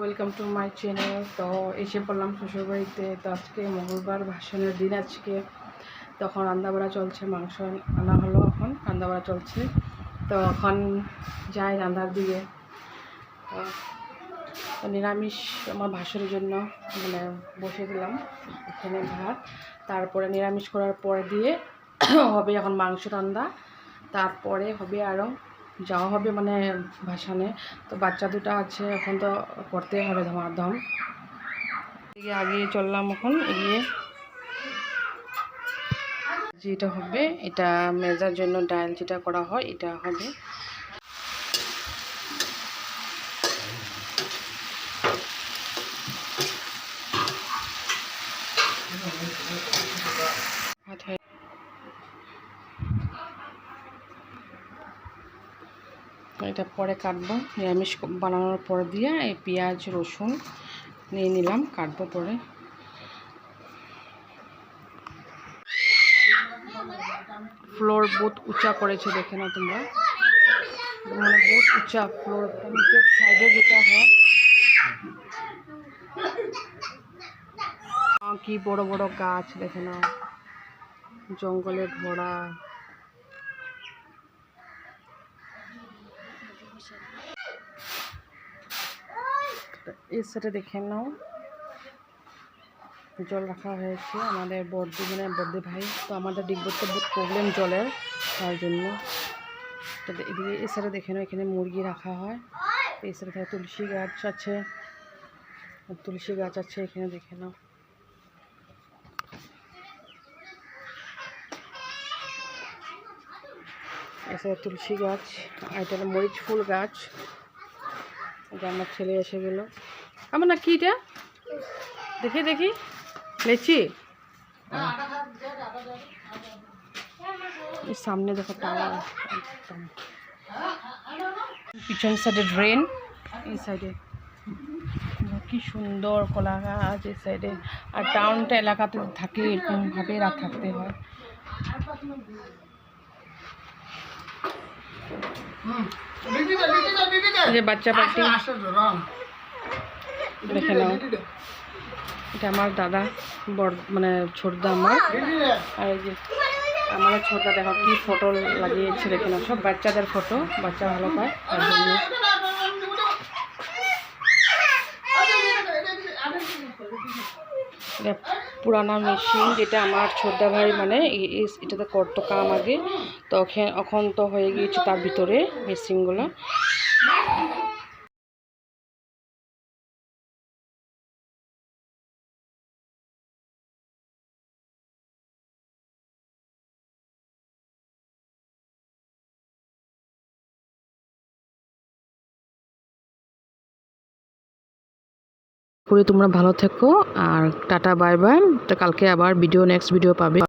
Welcome to my channel তো এসে পড়লাম শ্বশুরবাড়িতে। তো আজকে মঙ্গলবার, ভাসানের দিন আজকে। তখন রান্নাবাড়া চলছে, মাংস আনা হলো এখন, রান্নাবাড়া চলছে। তো এখন যাই রান্নার দিকে। তো নিরামিষ আমার ভাসুরের জন্য মানে বসে দিলাম এখানে ভাত। তারপরে নিরামিষ করার পরে দিয়ে হবে এখন মাংস রান্না। তারপরে হবে আরও যাওয়া হবে মানে ভাসানে। তো বাচ্চা দুটা আছে, এখন তো করতে হবে ধমাধম। এদিকে আগে চললাম এখন, এগিয়ে। যেটা হবে, এটা মেজার জন্য ডাইল যেটা করা হয়, এটা হবে ভাত হয়ে এটা পরে কাটবো। নিরামিষ বানানোর পর দিয়ে এই পেঁয়াজ, রসুন নিয়ে নিলাম, কাটবো পরে। ফ্লোর বহুত উঁচা করেছে, দেখে না তোমরা। মানে বহুত উঁচা ফ্লোর সাইডে যেটা হয়। কি বড় বড় গাছ, দেখে না জঙ্গলে ভরা। এই সাইডে দেখে নাও। জল রাখা হয়েছে আমাদের বর্দি মানে বর্দি ভাই। তো আমাদের ডিগবতে বহুত প্রবলেম জলের, তার জন্য। এদিকে এই সাইডে দেখে নাও, এখানে মুরগি রাখা হয়। এই সাইডে থাকে তুলসী গাছ আছে। তুলসী গাছ আছে, এখানে দেখে নাও। এছাড়া তুলসী গাছ, আর এটা মরিচ ফুল গাছ। এটা আমার ছেলে এসে গেল। আমার না কি এটা? দেখি দেখি। লেচি? সামনে দেখো টাওয়ার। পিছন সাইডে ড্রেন এই সাইডে কি সুন্দর কলা গাছ এই সাইডে আর টাউনটা এলাকাতে থাকে, এরকমভাবে রাত থাকতে হয় এই যে বাচ্চা পার্টি দেখে নাও এটা আমার দাদা বড় মানে ছোটদা আমার আর এই যে আমার ছোটদা দেখো কি ফটো লাগিয়েছে দেখে নাও সব বাচ্চাদের ফটো বাচ্চা ভালো পায় তার জন্য এটা পুরানা মেশিন যেটা আমার ছোটদা ভাই মানে এটাতে করতো কাম আগে। তখন অখন তো হয়ে গিয়েছে তার ভিতরে মেশিনগুলো। করে তোমরা ভালো থেকো আর টাটা বাই বাই। কালকে আবার ভিডিও নেক্সট ভিডিও পাবে।